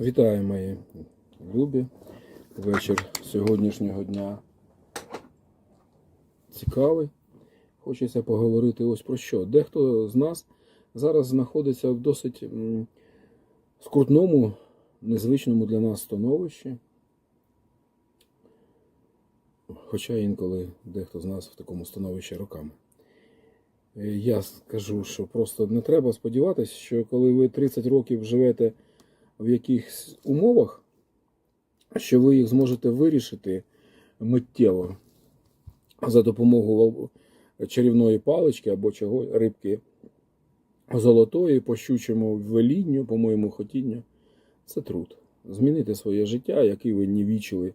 Вітаю мої любі. Вечір сьогоднішнього дня цікавий. Хочеться поговорити ось про що. Дехто з нас зараз знаходиться в досить скрутному, незвичному для нас становищі. Хоча інколи дехто з нас в такому становищі роками. Я скажу, що просто не треба сподіватися, що коли ви 30 років живете в якихось умовах, що ви їх зможете вирішити миттєво за допомогою чарівної палички або чого, рибки золотої, по щучому велінню, по моєму хотінню. Це труд. Змінити своє життя, яке ви не вічили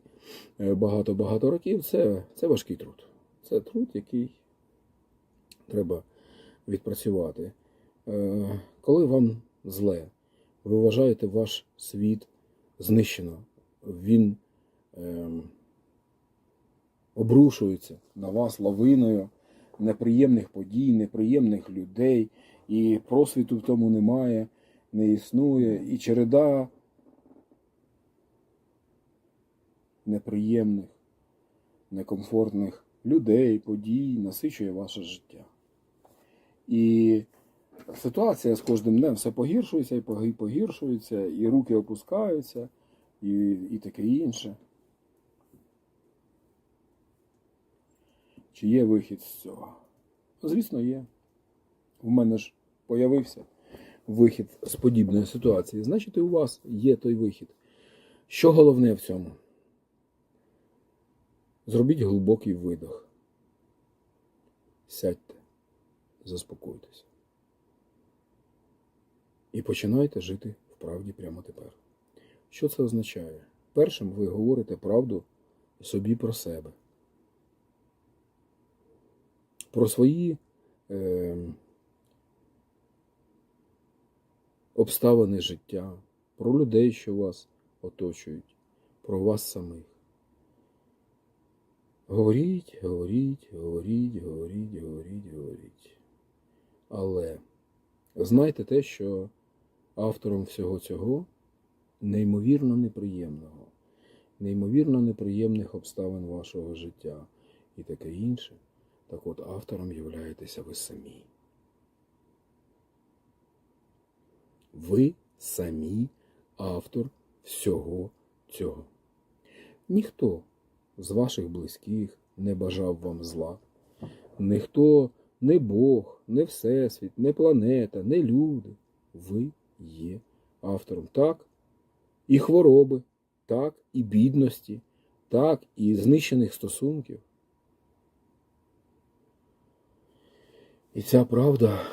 багато-багато років, це, це важкий труд. Це труд, який треба відпрацювати. Е, Коли вам зле, ви вважаєте ваш світ знищено. Він е, обрушується на вас лавиною неприємних подій, неприємних людей, і просвіту в тому немає, не існує, і череда неприємних, некомфортних людей, подій насичує ваше життя. І ситуація з кожним днем все погіршується і погіршується, і руки опускаються, і, і таке інше. Чи є вихід з цього? Звісно, є. В мене ж появився вихід з подібної ситуації. Значить, у вас є той вихід. Що головне в цьому? Зробіть глибокий видох. Сядьте, заспокойтеся. І починайте жити в правді прямо тепер. Що це означає? Першим ви говорите правду собі про себе, про свої е, обставини життя, про людей, що вас оточують, про вас самих. Говоріть, говоріть, говоріть, говоріть, говоріть, говоріть. Але знайте те, що автором всього цього неймовірно неприємного, неймовірно неприємних обставин вашого життя і таке інше, так от автором являєтеся ви самі. Ви самі автор всього цього. Ніхто з ваших близьких не бажав вам зла. Ніхто, не Бог, не Всесвіт, не планета, не люди. Ви є автором. Так, і хвороби, так, і бідності, так, і знищених стосунків. І ця правда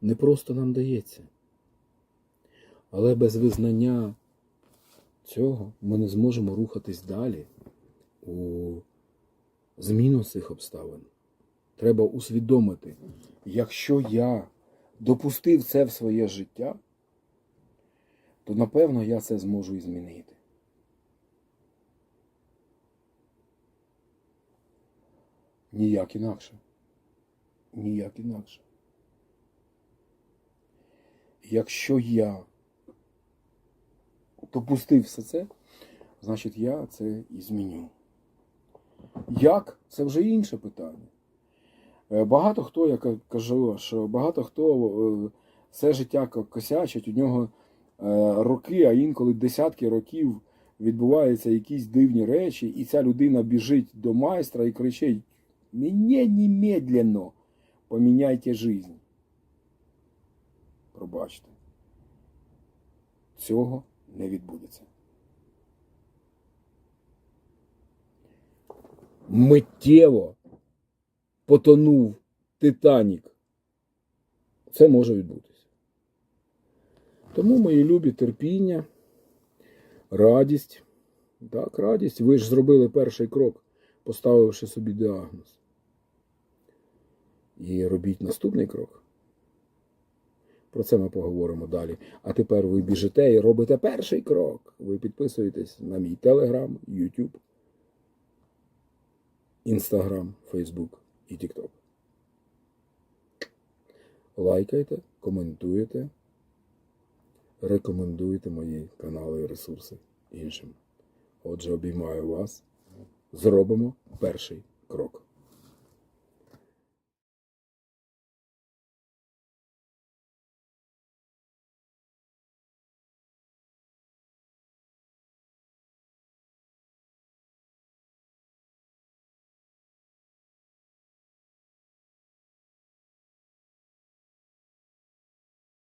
не просто нам дається. Але без визнання цього ми не зможемо рухатись далі у зміну цих обставин. Треба усвідомити, якщо я допустив це в своє життя, то напевно я це зможу і змінити. Ніяк інакше. Ніяк інакше. Якщо я допустив все це, значить я це і зміню. Як? Це вже інше питання. Е, Багато хто, я кажу, що багато хто е, все життя косячить, у нього е, роки, а інколи десятки років відбуваються якісь дивні речі, і ця людина біжить до майстра і кричить: Мені немедленно поміняйте жизнь. Пробачте. Цього не відбудеться. Миттєво потонув Титанік. Це може відбутися. Тому, мої любі, терпіння, радість. Так, радість. Ви ж зробили перший крок, поставивши собі діагноз. І робіть наступний крок. Про це ми поговоримо далі. А тепер ви біжите і робите перший крок. Ви підписуєтесь на мій Телеграм, YouTube, Інстаграм, Фейсбук і TikTok. Лайкайте, коментуйте, рекомендуйте мої канали і ресурси іншим. Отже, обіймаю вас. Зробимо перший.